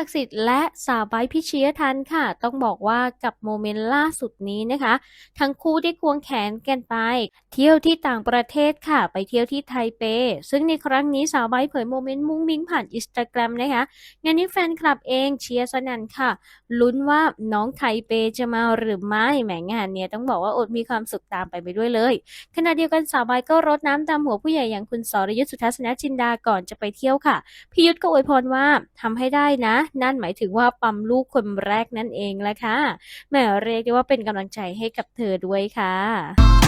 ศักดิ์สิทธิ์และสาวไบพิชยทันค่ะ ต้องบอกว่ากับโมเมนต์ล่าสุดนี้นะคะ ทั้งคู่ได้ควงแขนกันไป เที่ยวที่ต่างประเทศค่ะ ไปเที่ยวที่ไทเป ซึ่งในครั้งนี้สาวไบเผยโมเมนต์มุ้งมิ้งผ่านอินสตาแกรมนะคะงานนี้แฟนคลับเองเชียร์สนั่นค่ะ ลุ้นว่าน้องไทเปจะมาหรือไม่แหมงานเนี้ยต้องบอกว่าอดมีความสุขตามไปไปด้วยเลย ขณะเดียวกันสาวไบก็รดน้ำตามหัวผู้ใหญ่อย่างคุณสรยุทธสุทัศนจินดาก่อนจะไปเที่ยวค่ะพี่ยุทธก็อวยพรว่าทำให้ได้นะนั่นหมายถึงว่าปั๊มลูกคนแรกนั่นเองแหละค่ะแหมเรียกได้ว่าเป็นกำลังใจให้กับเธอด้วยค่ะ